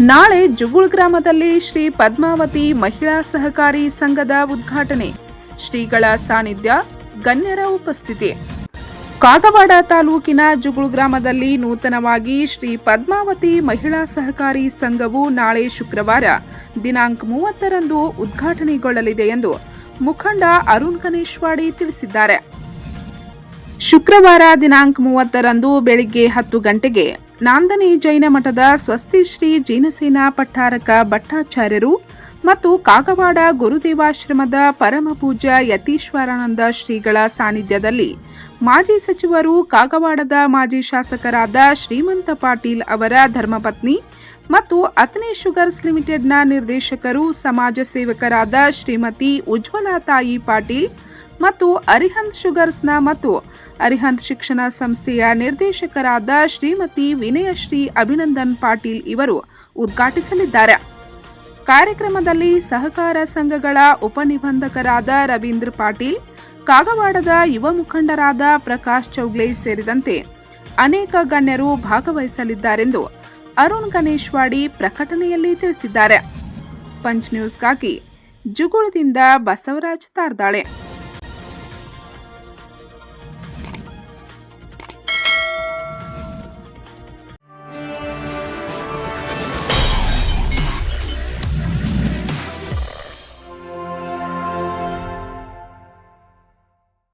ನಾಳೆ ಜುಗುಳ್ ಗ್ರಾಮದಲ್ಲಿ ಶ್ರೀ ಪದ್ಮಾವತಿ ಮಹಿಳಾ ಸಹಕಾರಿ ಸಂಘದ ಉದ್ಘಾಟನೆ. ಶ್ರೀಗಳ ಸಾನ್ನಿಧ್ಯ, ಗಣ್ಯರ ಉಪಸ್ಥಿತಿ. ಕಾಗವಾಡ ತಾಲೂಕಿನ ಜುಗುಳ್ ಗ್ರಾಮದಲ್ಲಿ ನೂತನವಾಗಿ ಶ್ರೀ ಪದ್ಮಾವತಿ ಮಹಿಳಾ ಸಹಕಾರಿ ಸಂಘವು ನಾಳೆ ಶುಕ್ರವಾರ ದಿನಾಂಕ ಮೂವತ್ತರಂದು ಉದ್ಘಾಟನೆಗೊಳ್ಳಲಿದೆ ಎಂದು ಮುಖಂಡ ಅರುಣ್ ಗಣೇಶ್ವಾಡಿ ತಿಳಿಸಿದ್ದಾರೆ. ಶುಕ್ರವಾರ ದಿನಾಂಕ ಮೂವತ್ತರಂದು ಬೆಳಿಗ್ಗೆ ಹತ್ತು ಗಂಟೆಗೆ ನಾಂದನಿ ಜೈನ ಮಠದ ಸ್ವಸ್ತಿ ಶ್ರೀ ಜೀನಸೇನ ಪಟ್ಟಾರಕ ಭಟ್ಟಾಚಾರ್ಯರು ಮತ್ತು ಕಾಗವಾಡ ಗುರುದೇವಾಶ್ರಮದ ಪರಮ ಪೂಜ್ಯ ಯತೀಶ್ವರಾನಂದ ಶ್ರೀಗಳ ಸಾನ್ನಿಧ್ಯದಲ್ಲಿ ಮಾಜಿ ಸಚಿವರು ಕಾಗವಾಡದ ಮಾಜಿ ಶಾಸಕರಾದ ಶ್ರೀಮಂತ ಪಾಟೀಲ್ ಅವರ ಧರ್ಮಪತ್ನಿ ಮತ್ತು ಅತ್ನಿ ಶುಗರ್ಸ್ ಲಿಮಿಟೆಡ್ನ ನಿರ್ದೇಶಕರು ಸಮಾಜ ಸೇವಕರಾದ ಶ್ರೀಮತಿ ಉಜ್ವಲಾ ತಾಯಿ ಪಾಟೀಲ್ ಮತ್ತು ಅರಿಹಂತ್ ಶುಗರ್ಸ್ನ ಮತ್ತು ಅರಿಹಂತ್ ಶಿಕ್ಷಣ ಸಂಸ್ಥೆಯ ನಿರ್ದೇಶಕರಾದ ಶ್ರೀಮತಿ ವಿನಯಶ್ರೀ ಅಭಿನಂದನ್ ಪಾಟೀಲ್ ಇವರು ಉದ್ಘಾಟಿಸಲಿದ್ದಾರೆ. ಕಾರ್ಯಕ್ರಮದಲ್ಲಿ ಸಹಕಾರ ಸಂಘಗಳ ಉಪನಿಬಂಧಕರಾದ ರವೀಂದ್ರ ಪಾಟೀಲ್, ಕಾಗವಾಡದ ಯುವ ಮುಖಂಡರಾದ ಪ್ರಕಾಶ್ ಚೌಗ್ಲೆ ಸೇರಿದಂತೆ ಅನೇಕ ಗಣ್ಯರು ಭಾಗವಹಿಸಲಿದ್ದಾರೆಂದು ಅರುಣ್ ಗಣೇಶ್ವಾಡಿ ಪ್ರಕಟಣೆಯಲ್ಲಿ ತಿಳಿಸಿದ್ದಾರೆ. ಪಂಚ್ ನ್ಯೂಸ್ಗಾಗಿ ಜುಗುಳದಿಂದ ಬಸವರಾಜ್ ತಾರ್ದಾಳೆ.